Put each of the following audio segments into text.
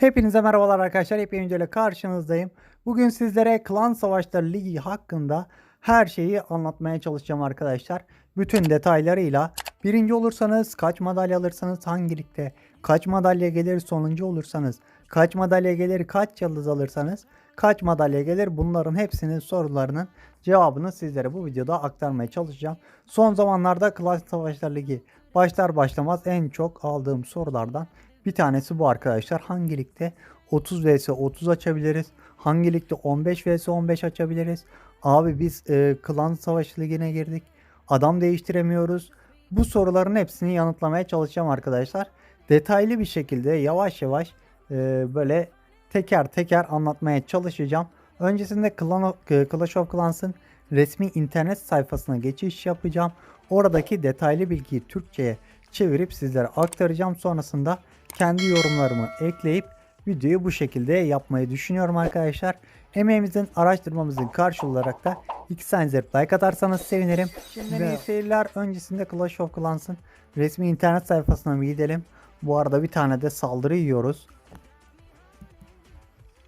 Hepinize merhabalar arkadaşlar. Hep videoyla karşınızdayım. Bugün sizlere Klan Savaşları Ligi hakkında her şeyi anlatmaya çalışacağım arkadaşlar. Bütün detaylarıyla birinci olursanız kaç madalya alırsanız hangi ligde, kaç madalya gelir sonuncu olursanız, kaç madalya gelir kaç yıldız alırsanız, kaç madalya gelir bunların hepsinin sorularının cevabını sizlere bu videoda aktarmaya çalışacağım. Son zamanlarda Klan Savaşları Ligi başlar başlamaz en çok aldığım sorulardan bir tanesi bu arkadaşlar. Hangi ligde 30 vs 30 açabiliriz? Hangi ligde 15 vs 15 açabiliriz? Abi biz e, klan savaşı ligine girdik. Adam değiştiremiyoruz. Bu soruların hepsini yanıtlamaya çalışacağım arkadaşlar. Detaylı bir şekilde yavaş yavaş e, böyle teker teker anlatmaya çalışacağım. Öncesinde Clan e, Clash of Clans'ın resmi internet sayfasına geçiş yapacağım. Oradaki detaylı bilgiyi Türkçe'ye çevirip sizlere aktaracağım. Sonrasında kendi yorumlarımı ekleyip videoyu bu şekilde yapmayı düşünüyorum arkadaşlar. Emeğimizin araştırmamızın karşılığı olarak da iki saniye like atarsanız sevinirim. Şimdiden iyi seyirler. Öncesinde Clash of Clans'ın resmi internet sayfasına bir gidelim. Bu arada bir tane de saldırı yiyoruz.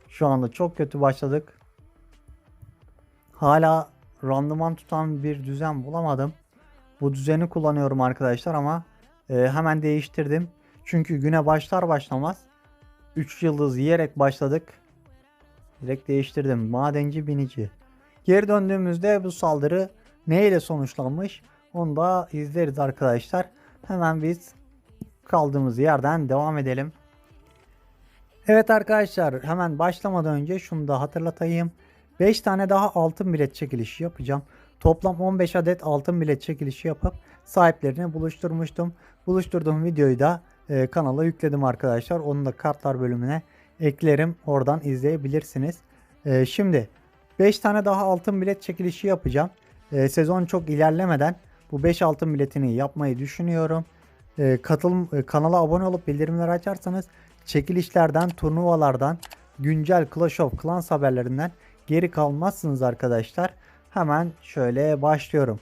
Şu anda çok kötü başladık. Hala randıman tutan bir düzen bulamadım. Bu düzeni kullanıyorum arkadaşlar ama e, hemen değiştirdim. Çünkü güne başlar başlamaz 3 yıldız yiyerek başladık. Direkt değiştirdim. Madenci binici. Geri döndüğümüzde bu saldırı neyle sonuçlanmış onu da izleriz arkadaşlar. Hemen biz kaldığımız yerden devam edelim. Evet arkadaşlar hemen başlamadan önce şunu da hatırlatayım. 5 tane daha altın bilet çekilişi yapacağım. Toplam 15 adet altın bilet çekilişi yapıp sahiplerini buluşturmuştum. Buluşturduğum videoyu da e, kanala yükledim arkadaşlar. Onu da kartlar bölümüne eklerim. Oradan izleyebilirsiniz. E, şimdi 5 tane daha altın bilet çekilişi yapacağım. E, sezon çok ilerlemeden bu 5 altın biletini yapmayı düşünüyorum. E, katıl e, kanala abone olup bildirimleri açarsanız çekilişlerden, turnuvalardan, güncel Clash of Clans haberlerinden geri kalmazsınız arkadaşlar. Hemen şöyle başlıyorum.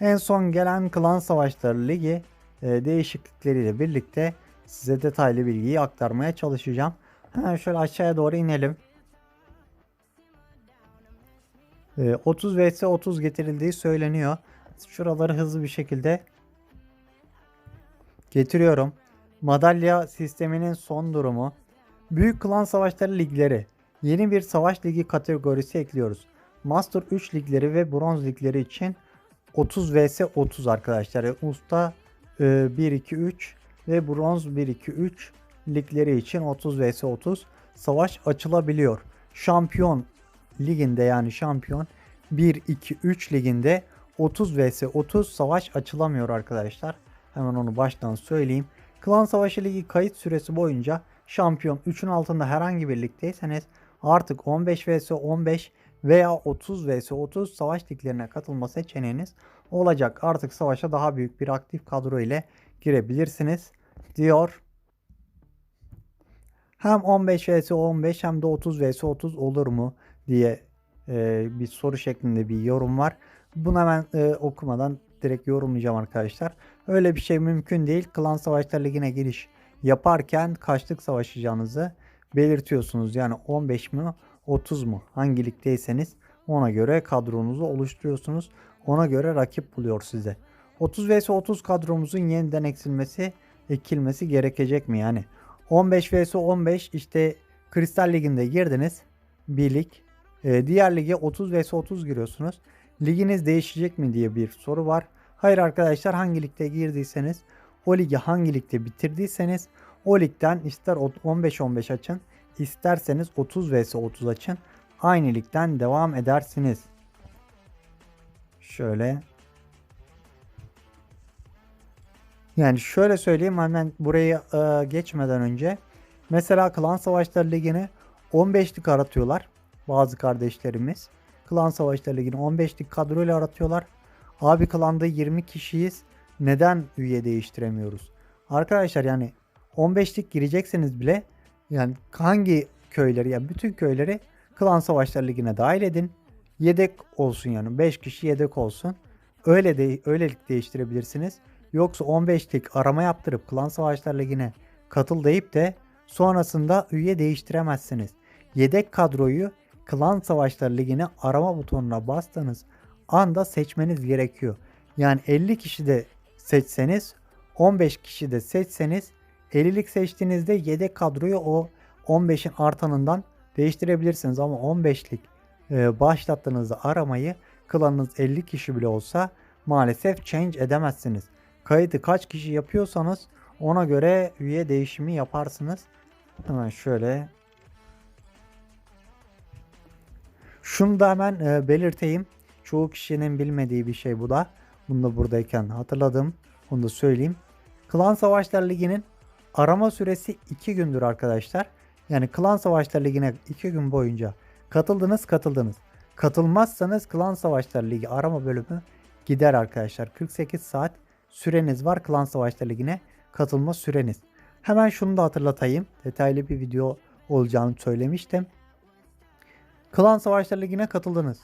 En son gelen Klan Savaşları Ligi e, değişiklikleriyle birlikte size detaylı bilgiyi aktarmaya çalışacağım. Hemen şöyle aşağıya doğru inelim. E, 30 vs 30 getirildiği söyleniyor. Şuraları hızlı bir şekilde getiriyorum. Madalya sisteminin son durumu. Büyük klan savaşları ligleri. Yeni bir savaş ligi kategorisi ekliyoruz. Master 3 ligleri ve bronz ligleri için 30 vs 30 arkadaşlar. Usta 1 2 3 ve bronz 1 2 3 ligleri için 30 vs 30 savaş açılabiliyor. Şampiyon liginde yani şampiyon 1 2 3 liginde 30 vs 30 savaş açılamıyor arkadaşlar. Hemen onu baştan söyleyeyim. Klan Savaşı Ligi kayıt süresi boyunca şampiyon 3'ün altında herhangi bir ligdeyseniz artık 15 vs 15 veya 30 vs 30 savaş liglerine katılma seçeneğiniz olacak. Artık savaşa daha büyük bir aktif kadro ile girebilirsiniz diyor. Hem 15 vs 15 hem de 30 vs 30 olur mu diye e, bir soru şeklinde bir yorum var. Bunu hemen e, okumadan direkt yorumlayacağım arkadaşlar. Öyle bir şey mümkün değil. Klan Savaşları Ligi'ne giriş yaparken kaçlık savaşacağınızı belirtiyorsunuz. Yani 15 mi 30 mu hangi ligdeyseniz ona göre kadronuzu oluşturuyorsunuz. Ona göre rakip buluyor size. 30 vs 30 kadromuzun yeniden eksilmesi ekilmesi gerekecek mi yani? 15 vs 15 işte Kristal Ligi'nde girdiniz. Bir lig. Ee, diğer lige 30 vs 30 giriyorsunuz. Liginiz değişecek mi diye bir soru var. Hayır arkadaşlar hangi ligde girdiyseniz o ligi hangi ligde bitirdiyseniz o ligden ister 15-15 açın isterseniz 30 vs 30 açın aynı ligden devam edersiniz. Şöyle yani şöyle söyleyeyim hemen burayı e, geçmeden önce mesela Klan Savaşları Ligi'ni 15'lik aratıyorlar bazı kardeşlerimiz. Klan Savaşları Ligi'ni 15'lik kadroyla aratıyorlar. Abi klanda 20 kişiyiz. Neden üye değiştiremiyoruz? Arkadaşlar yani 15'lik girecekseniz bile yani hangi köyleri yani bütün köyleri Klan Savaşları Ligi'ne dahil edin. Yedek olsun yani 5 kişi yedek olsun. Öyle de öylelik değiştirebilirsiniz. Yoksa 15'lik arama yaptırıp Klan Savaşları Ligi'ne katıl deyip de Sonrasında üye değiştiremezsiniz. Yedek kadroyu Klan Savaşları Ligi'ne arama butonuna bastığınız anda seçmeniz gerekiyor. Yani 50 kişi de seçseniz 15 kişi de seçseniz 50'lik seçtiğinizde yedek kadroyu o 15'in artanından değiştirebilirsiniz ama 15'lik e, başlattığınızda aramayı klanınız 50 kişi bile olsa maalesef change edemezsiniz. Kayıtı kaç kişi yapıyorsanız ona göre üye değişimi yaparsınız. Hemen şöyle şunu da hemen e, belirteyim. Çoğu kişinin bilmediği bir şey bu da. Bunu da buradayken hatırladım. Onu da söyleyeyim. Klan Savaşlar Ligi'nin arama süresi 2 gündür arkadaşlar. Yani Klan Savaşlar Ligi'ne 2 gün boyunca katıldınız katıldınız. Katılmazsanız Klan Savaşlar Ligi arama bölümü gider arkadaşlar. 48 saat süreniz var Klan Savaşlar Ligi'ne katılma süreniz. Hemen şunu da hatırlatayım. Detaylı bir video olacağını söylemiştim. Klan Savaşlar Ligi'ne katıldınız.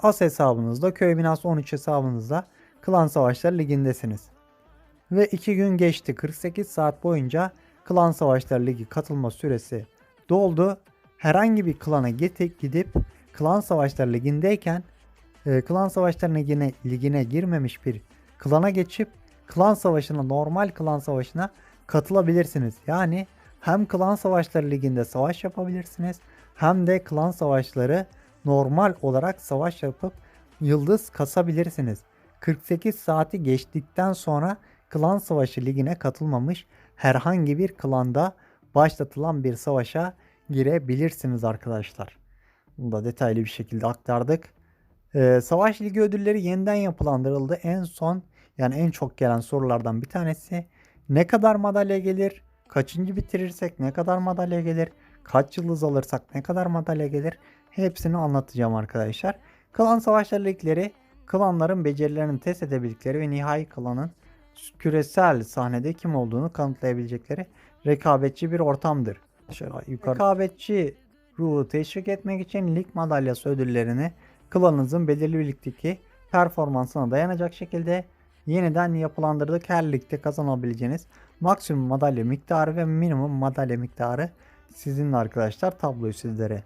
As hesabınızda, köy binası 13 hesabınızda Klan Savaşlar Ligi'ndesiniz. Ve 2 gün geçti. 48 saat boyunca Klan Savaşlar Ligi katılma süresi doldu. Herhangi bir klana gidip, gidip Klan Savaşlar Ligi'ndeyken e, Klan Savaşlar Ligi'ne, ligine girmemiş bir klana geçip klan savaşına normal klan savaşına katılabilirsiniz. Yani hem klan savaşları liginde savaş yapabilirsiniz hem de klan savaşları normal olarak savaş yapıp yıldız kasabilirsiniz. 48 saati geçtikten sonra klan savaşı ligine katılmamış herhangi bir klanda başlatılan bir savaşa girebilirsiniz arkadaşlar. Bunu da detaylı bir şekilde aktardık. Ee, Savaş Ligi ödülleri yeniden yapılandırıldı. En son yani en çok gelen sorulardan bir tanesi ne kadar madalya gelir? Kaçıncı bitirirsek ne kadar madalya gelir? Kaç yıldız alırsak ne kadar madalya gelir? Hepsini anlatacağım arkadaşlar. Klan savaşları ligleri klanların becerilerini test edebildikleri ve nihai klanın küresel sahnede kim olduğunu kanıtlayabilecekleri rekabetçi bir ortamdır. Şöyle yukarı. Rekabetçi ruhu teşvik etmek için lig madalyası ödüllerini klanınızın belirli bir ligdeki performansına dayanacak şekilde yeniden yapılandırdık. Her ligde kazanabileceğiniz maksimum madalya miktarı ve minimum madalya miktarı sizin arkadaşlar. Tabloyu sizlere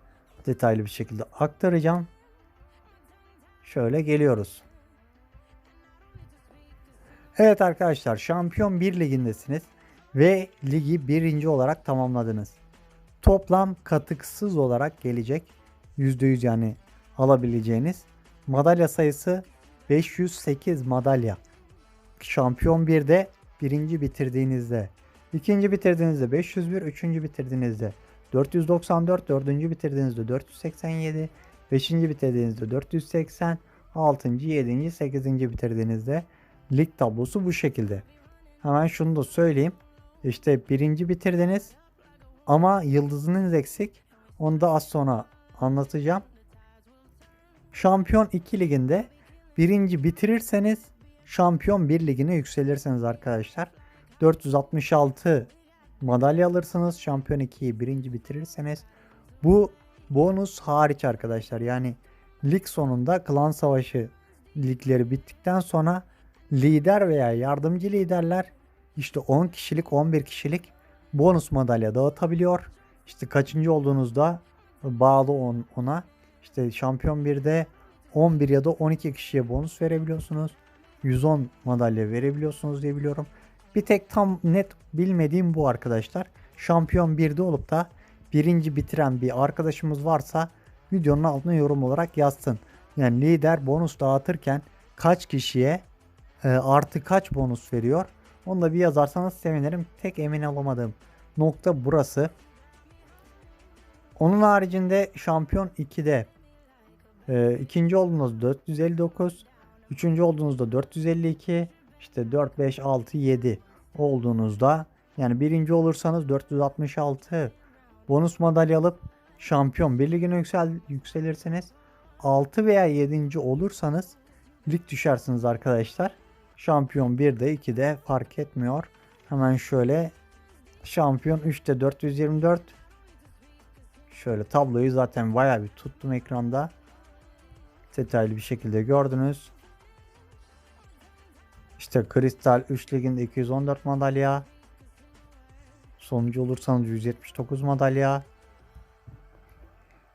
detaylı bir şekilde aktaracağım. Şöyle geliyoruz. Evet arkadaşlar Şampiyon 1 ligindesiniz ve ligi birinci olarak tamamladınız. Toplam katıksız olarak gelecek %100 yani alabileceğiniz madalya sayısı 508 madalya. Şampiyon 1'de birinci bitirdiğinizde, ikinci bitirdiğinizde 501, üçüncü bitirdiğinizde 494, dördüncü bitirdiğinizde 487, beşinci bitirdiğinizde 480, altıncı, yedinci, sekizinci bitirdiğinizde lig tablosu bu şekilde. Hemen şunu da söyleyeyim. İşte birinci bitirdiniz ama yıldızınız eksik. Onu da az sonra anlatacağım. Şampiyon 2 liginde birinci bitirirseniz Şampiyon 1 ligine yükselirsiniz arkadaşlar. 466 madalya alırsınız. Şampiyon 2'yi birinci bitirirseniz. Bu bonus hariç arkadaşlar. Yani lig sonunda klan savaşı ligleri bittikten sonra lider veya yardımcı liderler işte 10 kişilik 11 kişilik bonus madalya dağıtabiliyor. İşte kaçıncı olduğunuzda bağlı on, ona. İşte şampiyon 1'de 11 ya da 12 kişiye bonus verebiliyorsunuz. 110 madalya verebiliyorsunuz diye biliyorum. Bir tek tam net bilmediğim bu arkadaşlar. Şampiyon 1'de olup da birinci bitiren bir arkadaşımız varsa videonun altına yorum olarak yazsın. Yani lider bonus dağıtırken kaç kişiye e, artı kaç bonus veriyor? Onu da bir yazarsanız sevinirim. Tek emin olamadığım nokta burası. Onun haricinde şampiyon 2'de e, ikinci olduğunuz 459, üçüncü olduğunuzda 452, işte 4, 5, 6, 7 olduğunuzda yani birinci olursanız 466 bonus madalya alıp şampiyon bir ligine yüksel, yükselirsiniz. 6 veya 7. olursanız lig düşersiniz arkadaşlar. Şampiyon 1'de 2'de fark etmiyor. Hemen şöyle şampiyon 3'te 424 Şöyle tabloyu zaten bayağı bir tuttum ekranda. Detaylı bir şekilde gördünüz. İşte Kristal 3 liginde 214 madalya. Sonuncu olursanız 179 madalya.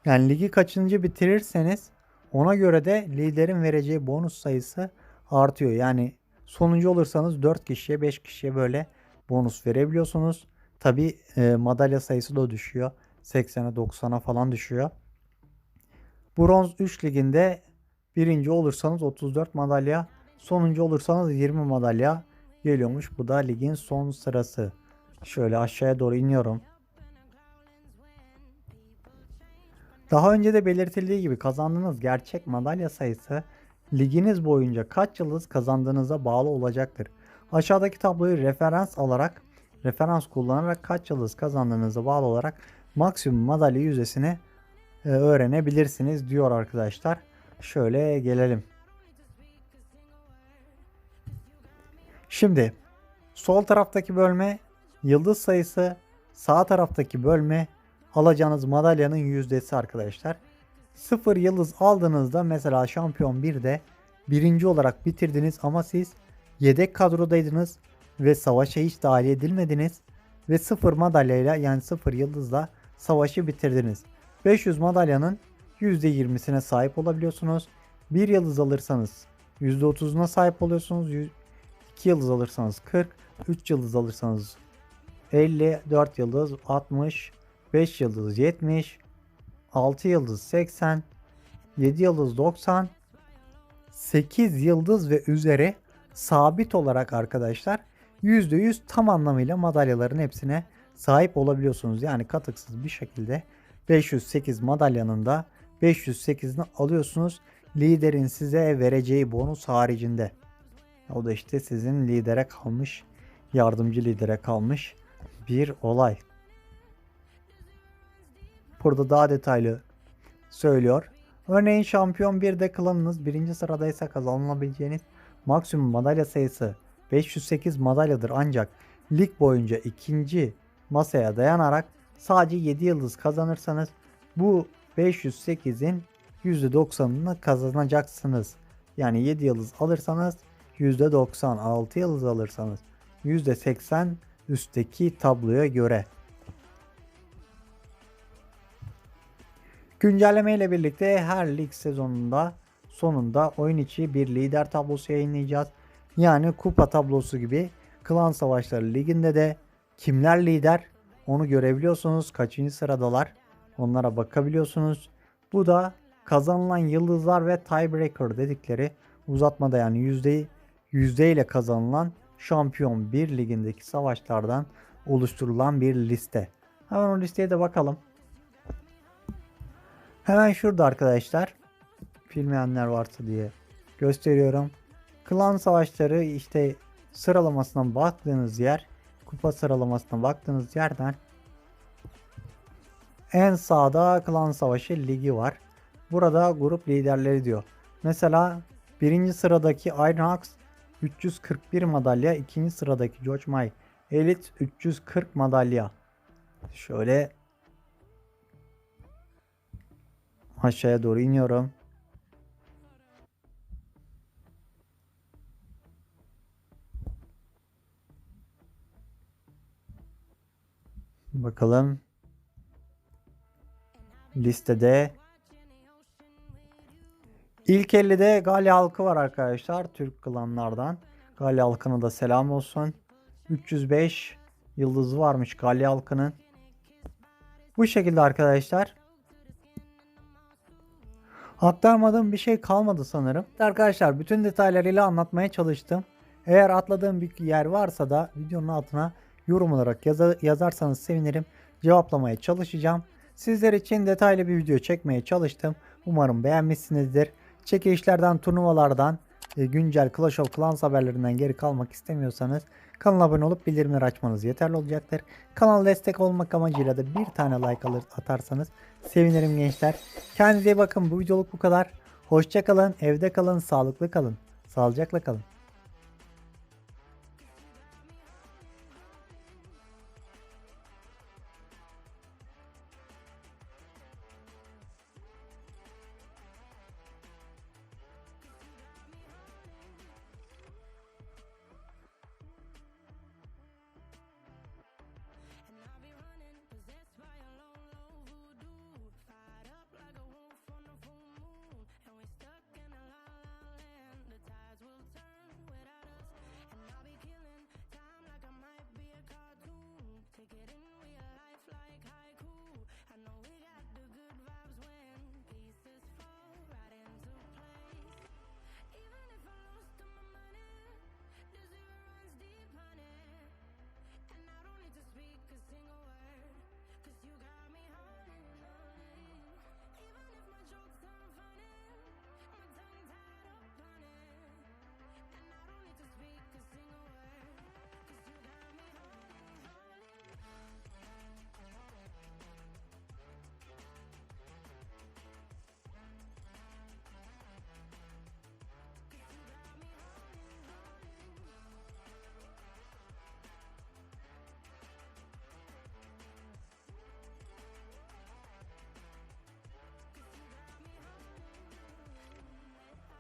Yani ligi kaçıncı bitirirseniz ona göre de liderin vereceği bonus sayısı artıyor. Yani sonuncu olursanız 4 kişiye 5 kişiye böyle bonus verebiliyorsunuz. Tabi madalya sayısı da düşüyor. 80'e 90'a falan düşüyor. Bronz 3 liginde birinci olursanız 34 madalya, sonuncu olursanız 20 madalya geliyormuş. Bu da ligin son sırası. Şöyle aşağıya doğru iniyorum. Daha önce de belirtildiği gibi kazandığınız gerçek madalya sayısı liginiz boyunca kaç yıldız kazandığınıza bağlı olacaktır. Aşağıdaki tabloyu referans alarak, referans kullanarak kaç yıldız kazandığınıza bağlı olarak maksimum madalya yüzdesini e, öğrenebilirsiniz diyor arkadaşlar. Şöyle gelelim. Şimdi sol taraftaki bölme yıldız sayısı, sağ taraftaki bölme alacağınız madalyanın yüzdesi arkadaşlar. 0 yıldız aldığınızda mesela şampiyon 1'de birinci olarak bitirdiniz ama siz yedek kadrodaydınız ve savaşa hiç dahil edilmediniz ve 0 madalyayla yani 0 yıldızla savaşı bitirdiniz. 500 madalyanın %20'sine sahip olabiliyorsunuz. 1 yıldız alırsanız %30'una sahip oluyorsunuz. 2 yıldız alırsanız 40, 3 yıldız alırsanız 50, 4 yıldız 60, 5 yıldız 70, 6 yıldız 80, 7 yıldız 90, 8 yıldız ve üzeri sabit olarak arkadaşlar %100 tam anlamıyla madalyaların hepsine sahip olabiliyorsunuz. Yani katıksız bir şekilde 508 madalyanın da 508'ini alıyorsunuz. Liderin size vereceği bonus haricinde. O da işte sizin lidere kalmış, yardımcı lidere kalmış bir olay. Burada daha detaylı söylüyor. Örneğin şampiyon 1'de klanınız birinci sıradaysa kazanılabileceğiniz maksimum madalya sayısı 508 madalyadır ancak lig boyunca ikinci masaya dayanarak sadece 7 yıldız kazanırsanız bu 508'in %90'ını kazanacaksınız. Yani 7 yıldız alırsanız %90, 6 yıldız alırsanız %80 üstteki tabloya göre. Güncelleme ile birlikte her lig sezonunda sonunda oyun içi bir lider tablosu yayınlayacağız. Yani kupa tablosu gibi klan savaşları liginde de kimler lider onu görebiliyorsunuz. Kaçıncı sıradalar onlara bakabiliyorsunuz. Bu da kazanılan yıldızlar ve tiebreaker dedikleri uzatmada yani yüzde yüzde ile kazanılan şampiyon bir ligindeki savaşlardan oluşturulan bir liste. Hemen o listeye de bakalım. Hemen şurada arkadaşlar. Bilmeyenler varsa diye gösteriyorum. Klan savaşları işte sıralamasına baktığınız yer kupa sıralamasına baktığınız yerden en sağda klan savaşı ligi var. Burada grup liderleri diyor. Mesela birinci sıradaki Ironhawks 341 madalya. ikinci sıradaki George May Elite 340 madalya. Şöyle aşağıya doğru iniyorum. Bakalım. Listede ilk 50'de Galya halkı var arkadaşlar. Türk klanlardan. Galya halkına da selam olsun. 305 yıldızı varmış Galya halkının. Bu şekilde arkadaşlar. Aktarmadığım bir şey kalmadı sanırım. Arkadaşlar bütün detaylarıyla anlatmaya çalıştım. Eğer atladığım bir yer varsa da videonun altına yorum olarak yaza, yazarsanız sevinirim. Cevaplamaya çalışacağım. Sizler için detaylı bir video çekmeye çalıştım. Umarım beğenmişsinizdir. Çekilişlerden, turnuvalardan, e, güncel Clash of Clans haberlerinden geri kalmak istemiyorsanız kanala abone olup bildirimleri açmanız yeterli olacaktır. Kanal destek olmak amacıyla da bir tane like atarsanız sevinirim gençler. Kendinize bakın. Bu videoluk bu kadar. Hoşçakalın, evde kalın, sağlıklı kalın. Sağlıcakla kalın.